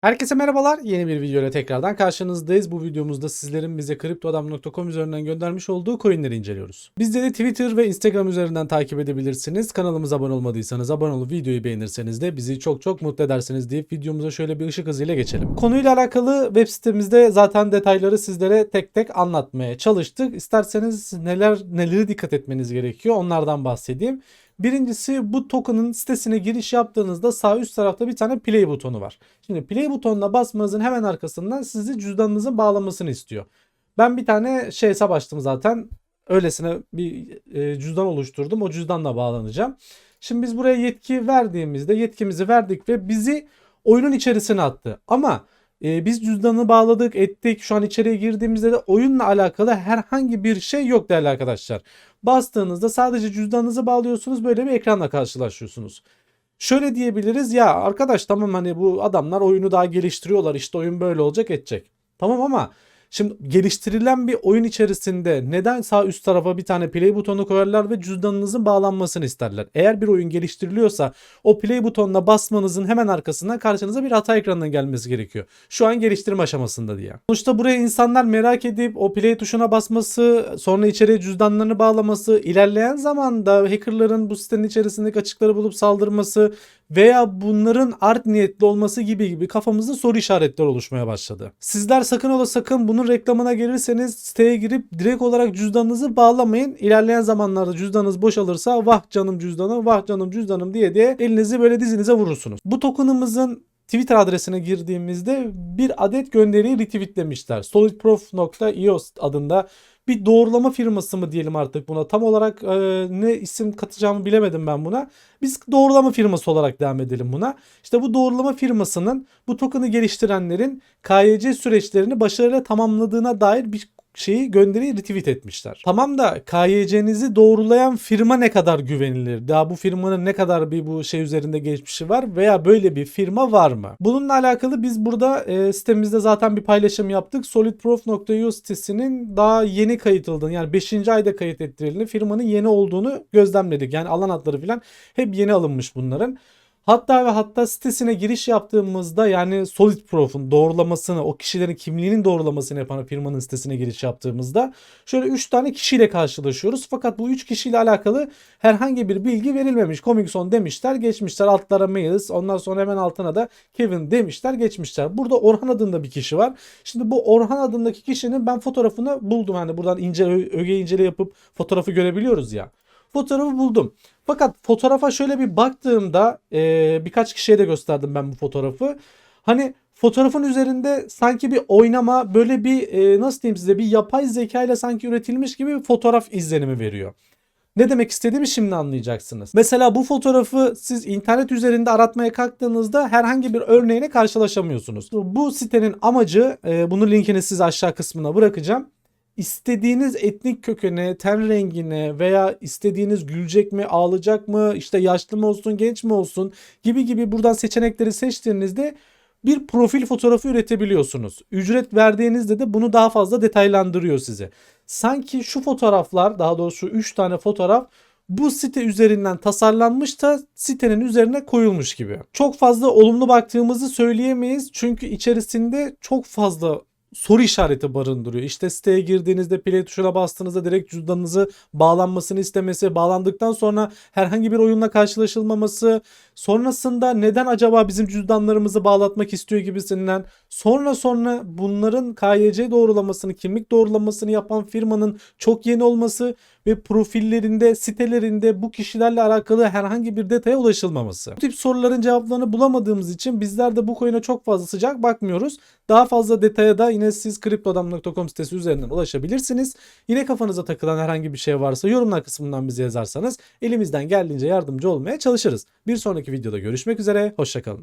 Herkese merhabalar. Yeni bir video ile tekrardan karşınızdayız. Bu videomuzda sizlerin bize kriptoadam.com üzerinden göndermiş olduğu coinleri inceliyoruz. Bizleri Twitter ve Instagram üzerinden takip edebilirsiniz. Kanalımıza abone olmadıysanız abone olup videoyu beğenirseniz de bizi çok çok mutlu edersiniz deyip videomuza şöyle bir ışık hızıyla geçelim. Konuyla alakalı web sitemizde zaten detayları sizlere tek tek anlatmaya çalıştık. İsterseniz neler neleri dikkat etmeniz gerekiyor onlardan bahsedeyim. Birincisi bu token'ın sitesine giriş yaptığınızda sağ üst tarafta bir tane play butonu var. Şimdi play butonuna basmanızın hemen arkasından sizi cüzdanınızın bağlamasını istiyor. Ben bir tane şey hesap açtım zaten. Öylesine bir e, cüzdan oluşturdum. O cüzdanla bağlanacağım. Şimdi biz buraya yetki verdiğimizde yetkimizi verdik ve bizi oyunun içerisine attı. Ama e, biz cüzdanı bağladık ettik. Şu an içeriye girdiğimizde de oyunla alakalı herhangi bir şey yok değerli arkadaşlar. Bastığınızda sadece cüzdanınızı bağlıyorsunuz böyle bir ekranla karşılaşıyorsunuz. Şöyle diyebiliriz ya arkadaş tamam hani bu adamlar oyunu daha geliştiriyorlar işte oyun böyle olacak edecek. Tamam ama şimdi geliştirilen bir oyun içerisinde neden sağ üst tarafa bir tane play butonu koyarlar ve cüzdanınızın bağlanmasını isterler? Eğer bir oyun geliştiriliyorsa o play butonuna basmanızın hemen arkasından karşınıza bir hata ekranının gelmesi gerekiyor. Şu an geliştirme aşamasında diye. Sonuçta buraya insanlar merak edip o play tuşuna basması, sonra içeriye cüzdanlarını bağlaması, ilerleyen zamanda hackerların bu sitenin içerisindeki açıkları bulup saldırması veya bunların art niyetli olması gibi gibi kafamızda soru işaretleri oluşmaya başladı. Sizler sakın ola sakın bunun reklamına gelirseniz siteye girip direkt olarak cüzdanınızı bağlamayın. İlerleyen zamanlarda cüzdanınız boşalırsa vah canım cüzdanım vah canım cüzdanım diye diye elinizi böyle dizinize vurursunuz. Bu token'ımızın Twitter adresine girdiğimizde bir adet gönderiyi retweetlemişler. solidproof.io adında bir doğrulama firması mı diyelim artık buna. Tam olarak e, ne isim katacağımı bilemedim ben buna. Biz doğrulama firması olarak devam edelim buna. İşte bu doğrulama firmasının bu token'ı geliştirenlerin KYC süreçlerini başarıyla tamamladığına dair bir şeyi gönderi retweet etmişler. Tamam da KYC'nizi doğrulayan firma ne kadar güvenilir? Daha bu firmanın ne kadar bir bu şey üzerinde geçmişi var veya böyle bir firma var mı? Bununla alakalı biz burada e, sitemizde zaten bir paylaşım yaptık. solidproof.io sitesinin daha yeni kayıtıldığını yani 5. ayda kayıt ettirildiğini firmanın yeni olduğunu gözlemledik. Yani alan adları falan hep yeni alınmış bunların. Hatta ve hatta sitesine giriş yaptığımızda yani Solid Proof'un doğrulamasını, o kişilerin kimliğinin doğrulamasını yapan firmanın sitesine giriş yaptığımızda şöyle 3 tane kişiyle karşılaşıyoruz. Fakat bu 3 kişiyle alakalı herhangi bir bilgi verilmemiş. Comingson demişler, geçmişler. Altlara Mails, ondan sonra hemen altına da Kevin demişler, geçmişler. Burada Orhan adında bir kişi var. Şimdi bu Orhan adındaki kişinin ben fotoğrafını buldum. Hani buradan ince öge incele yapıp fotoğrafı görebiliyoruz ya. Fotoğrafı buldum. Fakat fotoğrafa şöyle bir baktığımda e, birkaç kişiye de gösterdim ben bu fotoğrafı. Hani fotoğrafın üzerinde sanki bir oynama böyle bir e, nasıl diyeyim size bir yapay zeka ile sanki üretilmiş gibi bir fotoğraf izlenimi veriyor. Ne demek istediğimi şimdi anlayacaksınız. Mesela bu fotoğrafı siz internet üzerinde aratmaya kalktığınızda herhangi bir örneğine karşılaşamıyorsunuz. Bu sitenin amacı e, bunun linkini size aşağı kısmına bırakacağım istediğiniz etnik kökene, ten rengine veya istediğiniz gülecek mi, ağlayacak mı, işte yaşlı mı olsun, genç mi olsun gibi gibi buradan seçenekleri seçtiğinizde bir profil fotoğrafı üretebiliyorsunuz. Ücret verdiğinizde de bunu daha fazla detaylandırıyor size. Sanki şu fotoğraflar, daha doğrusu 3 tane fotoğraf bu site üzerinden tasarlanmış da sitenin üzerine koyulmuş gibi. Çok fazla olumlu baktığımızı söyleyemeyiz çünkü içerisinde çok fazla soru işareti barındırıyor. İşte siteye girdiğinizde play tuşuna bastığınızda direkt cüzdanınızı bağlanmasını istemesi, bağlandıktan sonra herhangi bir oyunla karşılaşılmaması, sonrasında neden acaba bizim cüzdanlarımızı bağlatmak istiyor gibisinden sonra sonra bunların KYC doğrulamasını, kimlik doğrulamasını yapan firmanın çok yeni olması ve profillerinde, sitelerinde bu kişilerle alakalı herhangi bir detaya ulaşılmaması. Bu tip soruların cevaplarını bulamadığımız için bizler de bu coin'e çok fazla sıcak bakmıyoruz. Daha fazla detaya da yine siz kriptodam.com sitesi üzerinden ulaşabilirsiniz. Yine kafanıza takılan herhangi bir şey varsa yorumlar kısmından bize yazarsanız elimizden geldiğince yardımcı olmaya çalışırız. Bir sonraki videoda görüşmek üzere, hoşçakalın.